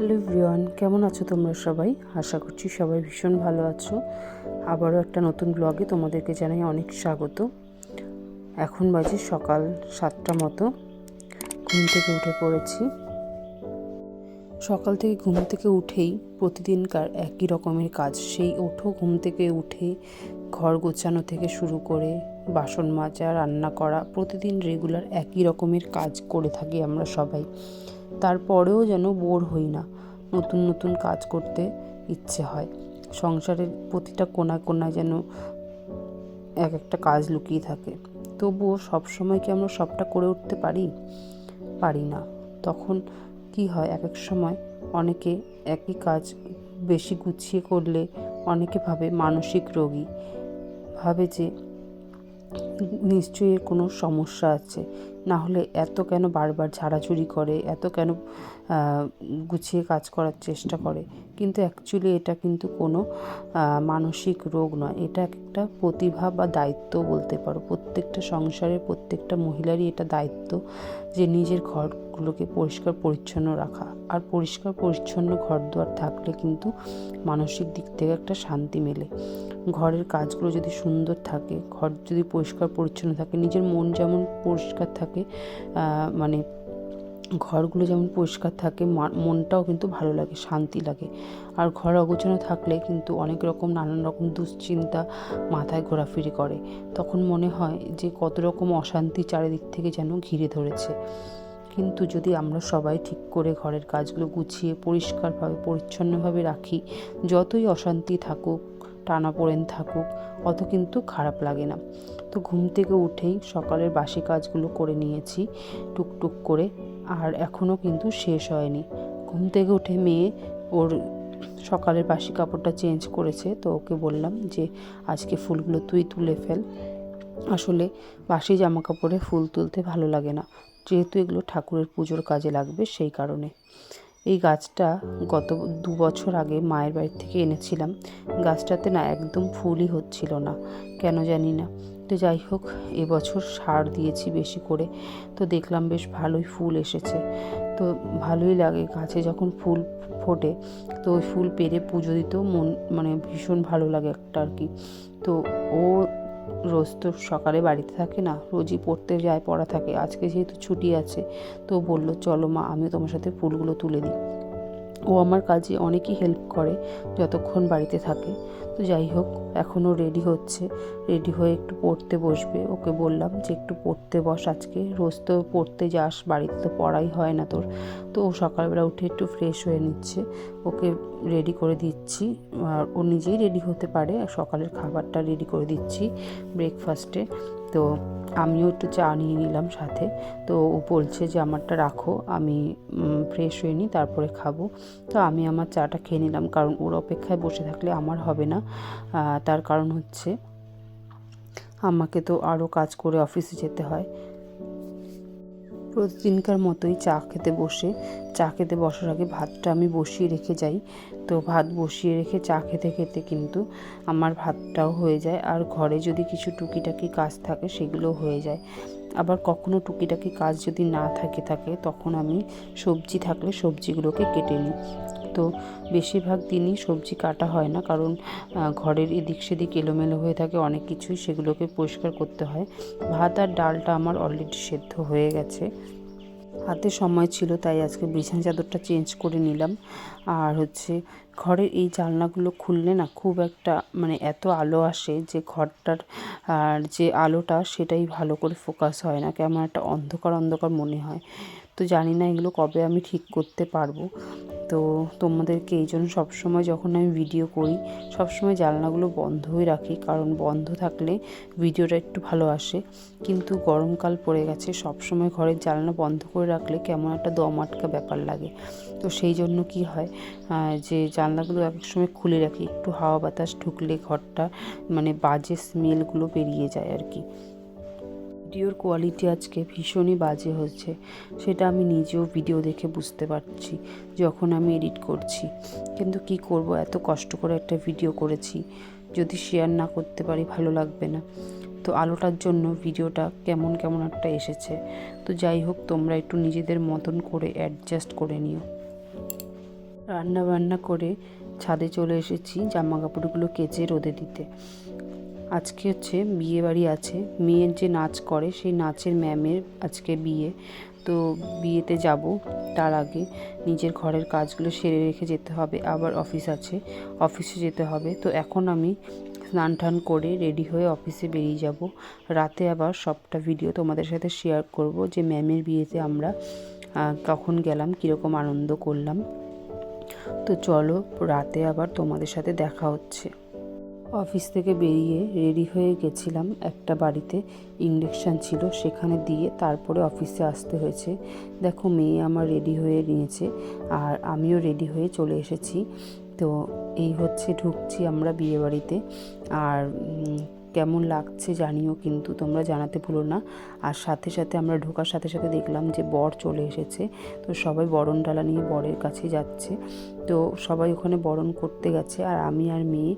Hello V1 কেমন আছো তোমরা সবাই? আশা করছি সবাই ভীষণ ভালো আছো। আবারও একটা নতুন ব্লগে তোমাদেরকে জানাই অনেক স্বাগত। এখন বাজে সকাল সাতটা মতো। ঘুম থেকে উঠে পড়েছি। সকাল থেকে ঘুম থেকে উঠেই প্রতিদিনকার একই রকমের কাজ। সেই ওঠো ঘুম থেকে উঠে ঘর গোছানো থেকে শুরু করে বাসন মাজা, রান্না করা প্রতিদিন রেগুলার একই রকমের কাজ করে থাকি আমরা সবাই। তারপরেও যেন বোর হই না, নতুন নতুন কাজ করতে ইচ্ছে হয়। সংসারের প্রতিটা কোনা কোনায় যেন এক একটা কাজ লুকিয়ে থাকে। তবুও সবসময় কি আমরা সবটা করে উঠতে পারি? পারি না। তখন কি হয় এক এক সময় অনেকে একই কাজ বেশি গুছিয়ে করলে অনেকে ভাবে মানসিক রোগী। ভাবে যে নিশ্চয়ই কোনো সমস্যা আছে। না হলে এত কেন বারবার ঝাড়াঝুড়ি করে এত কেন গুছিয়ে কাজ করার চেষ্টা করে? কিন্তু অ্যাকচুয়ালি এটা কিন্তু কোনো মানসিক রোগ নয়। এটা একটা প্রতিভা বা দায়িত্ব বলতে পারো। প্রত্যেকটা সংসারের প্রত্যেকটা মহিলারই এটা দায়িত্ব যে নিজের ঘরগুলোকে পরিষ্কার পরিচ্ছন্ন রাখা। আর পরিষ্কার পরিচ্ছন্ন ঘর দুয়ার থাকলে কিন্তু মানসিক দিক থেকে একটা শান্তি মেলে। ঘরের কাজগুলো যদি সুন্দর থাকে, ঘর যদি পরিষ্কার পরিচ্ছন্ন থাকে, নিজের মন যেমন পরিষ্কার থাকে মানে ঘরগুলো যেমন পরিষ্কার থাকে মনটাও কিন্তু ভালো লাগে, শান্তি লাগে। আর ঘর অগোছানো থাকলে কিন্তু অনেক রকম নানান রকম দুশ্চিন্তা মাথায় ঘোরাফিরি করে। তখন মনে হয় যে কত রকম অশান্তি চারিদিক থেকে যেন ঘিরে ধরেছে। কিন্তু যদি আমরা সবাই ঠিক করে ঘরের কাজগুলো গুছিয়ে পরিষ্কারভাবে, পরিচ্ছন্নভাবে রাখি, যতই অশান্তি থাকুক টানা পড়েন থাকুক, অত কিন্তু খারাপ লাগে না। তো ঘুম থেকে উঠেই সকালের বাসি কাজগুলো করে নিয়েছি, টুকটুক করে। আর এখনও কিন্তু শেষ হয়নি। ঘুম থেকে উঠে মেয়ে ওর সকালের বাসি কাপড়টা চেঞ্জ করেছে, তো ওকে বললাম যে, আজকে ফুলগুলো তুই তুলে ফেল। আসলে বাসি জামা কাপড়ে ফুল তুলতে ভালো লাগে না। যেহেতু এগুলো ঠাকুরের পুজোর কাজে লাগবে সেই কারণে। এই গাছটা গত দু বছর আগে মায়ের বাড়ি থেকে এনেছিলাম। গাছটাতে না একদম ফুলই হচ্ছিল না। কেন জানি না। তো যাই হোক এবছর সার দিয়েছি বেশি করে। তো দেখলাম বেশ ভালোই ফুল এসেছে। তো ভালোই লাগে গাছে যখন ফুল ফোটে, তো ওই ফুল পেরে পুজো দিতেও মন মানে ভীষণ ভালো লাগে একটা আর কি। তো ও রোজ তো সকালে বাড়িতে থাকে না, রোজই পড়তে যায়, পড়া থাকে। আজকে যেহেতু ছুটি আছে, তো বলল, চলো মা, আমিও তোমার সাথে ফুলগুলো তুলে দিই। ও আমার কাজে অনেকই হেল্প করে যতক্ষণ বাড়িতে থাকে। তো যাই হোক এখনও রেডি হচ্ছে। রেডি হয়ে একটু পড়তে বসবে। ওকে বললাম যে, একটু পড়তে বস আজকে। রোজ তো পড়তে যাস, বাড়িতে তো পড়াই হয় না তোর। তো ও সকালবেলা উঠে একটু ফ্রেশ হয়ে নিচ্ছে। ওকে রেডি করে দিচ্ছি। আর ও নিজেই রেডি হতে পারে। সকালের খাবারটা রেডি করে দিচ্ছি ব্রেকফাস্টে তো আমিও একটু চা নিয়ে নিলাম সাথে। তো ও বলছে যে, আমারটা রাখো, আমি ফ্রেশ হয়ে নিই, তারপরে খাব। তো আমি আমার চাটা খেয়ে নিলাম, কারণ ওর অপেক্ষায় বসে থাকলে আমার হবে না। তার কারণ হচ্ছে, আমাকে তো আরও কাজ করে অফিসে যেতে হয়। প্রতিদিনকার মতোই চা খেতে বসে। চা খেতে বসার আগে ভাতটা আমি বসিয়ে রেখে যাই। তো ভাত বসিয়ে রেখে চা খেতে খেতে কিন্তু আমার ভাতটাও হয়ে যায়। আর ঘরে যদি কিছু টুকিটাকি কাজ থাকে সেগুলো হয়ে যায়। আবার কখনো টুকিটাকি কাজ যদি না থাকে থাকে তখন আমি সবজি থাকলে সবজিগুলোকে কেটে নিই। তো বেশিরভাগ দিনই সবজি কাটা হয় না, কারণ ঘরের এদিক সেদিক এলোমেলো হয়ে থাকে, অনেক কিছুই সেগুলোকে পরিষ্কার করতে হয়। ভাত আর ডালটা আমার অলরেডি সেদ্ধ হয়ে গেছে। হাতে সময় ছিল, তাই আজকে বিছানা চাদরটা চেঞ্জ করে নিলাম। আর হচ্ছে, ঘরের এই জানলাগুলো খুললে না খুব একটা মানে এত আলো আসে যে ঘরটার, আর যে আলোটা সেটাই ভালো করে ফোকাস হয় না, কেমন একটা অন্ধকার অন্ধকার মনে হয়। তো জানি না এগুলো কবে আমি ঠিক করতে পারব। তো তোমাদেরকে এই জন্য সবসময় যখন আমি ভিডিও করি, সবসময় জানলাগুলো বন্ধই রাখি। কারণ বন্ধ থাকলে ভিডিওটা একটু ভালো আসে। কিন্তু গরমকাল পড়ে গেছে, সবসময় ঘরের জানলা বন্ধ করে রাখলে কেমন একটা দম আটকা ব্যাপার লাগে। তো সেই জন্য কি হয় যে জানলাগুলো এক সময় খুলে রাখি, একটু হাওয়া বাতাস ঢুকলে ঘরটা মানে বাজে স্মেলগুলো বেরিয়ে যায় আর কি। ভিডিওর কোয়ালিটি আজকে ভীষণই বাজে হচ্ছে সেটা আমি নিজেও ভিডিও দেখে বুঝতে পারছি, যখন আমি এডিট করছি। কিন্তু কি করব, এত কষ্ট করে একটা ভিডিও করেছি। যদি শেয়ার না করতে পারি, ভালো লাগবে না। তো আলোটার জন্য ভিডিওটা কেমন কেমন একটা এসেছে। তো যাই হোক, তোমরা একটু নিজেদের মতন করে অ্যাডজাস্ট করে নিও। রান্না বান্না করে ছাদে চলে এসেছি জামা কাপড়গুলো কেচে রোদে দিতে। আজকে হচ্ছে বিয়ে বাড়ি আছে। মেয়ের যে নাচ করে, সেই নাচের ম্যামের আজকে বিয়ে। তো বিয়েতে যাব তার আগে নিজের ঘরের কাজগুলো সেরে রেখে যেতে হবে। আবার অফিস আছে, অফিসে যেতে হবে। তো এখন আমি স্নান টান করে রেডি হয়ে অফিসে বেরিয়ে যাব। রাতে আবার সবটা ভিডিও তোমাদের সাথে শেয়ার করব যে ম্যামের বিয়েতে আমরা কখন গেলাম, কীরকম আনন্দ করলাম। তো চলো রাতে আবার তোমাদের সাথে দেখা হচ্ছে। অফিস থেকে বেরিয়ে রেডি হয়ে গেছিলাম একটা বাড়িতে। ইঞ্জেকশান ছিল সেখানে দিয়ে তারপরে অফিসে আসতে হয়েছে। দেখো, মেয়ে আমার রেডি হয়ে নিয়েছে আর আমিও রেডি হয়ে চলে এসেছি। তো এই হচ্ছে, ঢুকছি আমরা বিয়েবাড়িতে। আর কেমন লাগছে জানিও, কিন্তু তোমরা জানাতে ভুলো না। আর সাথে সাথে আমরা ঢোকার সাথে সাথে দেখলাম যে বর চলে এসেছে। তো সবাই বরণ ডালা নিয়ে বরের কাছে যাচ্ছে। তো সবাই ওখানে বরণ করতে গেছে। আর আমি আর মেয়ে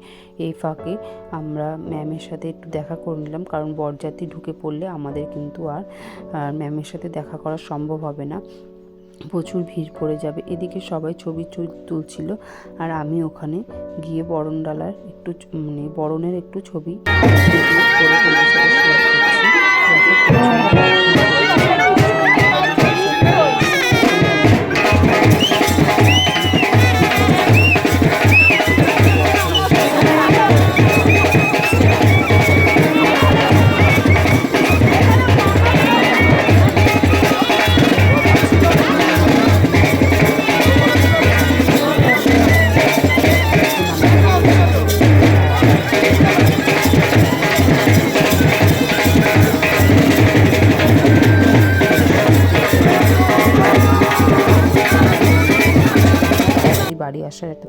এই ফাঁকে আমরা ম্যামের সাথে একটু দেখা করে নিলাম। কারণ বরযাত্রী ঢুকে পড়লে আমাদের কিন্তু আর ম্যামের সাথে দেখা করা সম্ভব হবে না। প্রচুর ভিড় পড়ে যাবে এদিকে সবাই ছবি তুলছিল আর আমি ওখানে গিয়ে বরণ ডালার একটু মানে বরণের একটু ছবি করে সাথে শেয়ার করছি।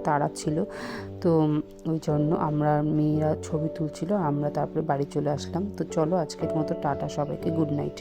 তাড়া ছিল। তো ওই জন্য আমরা মেয়েরা ছবি তুলছিল, আমরা তারপরে বাড়ি চলে আসলাম। তো চলো আজকের মতো টাটা সবাইকে, গুড নাইট।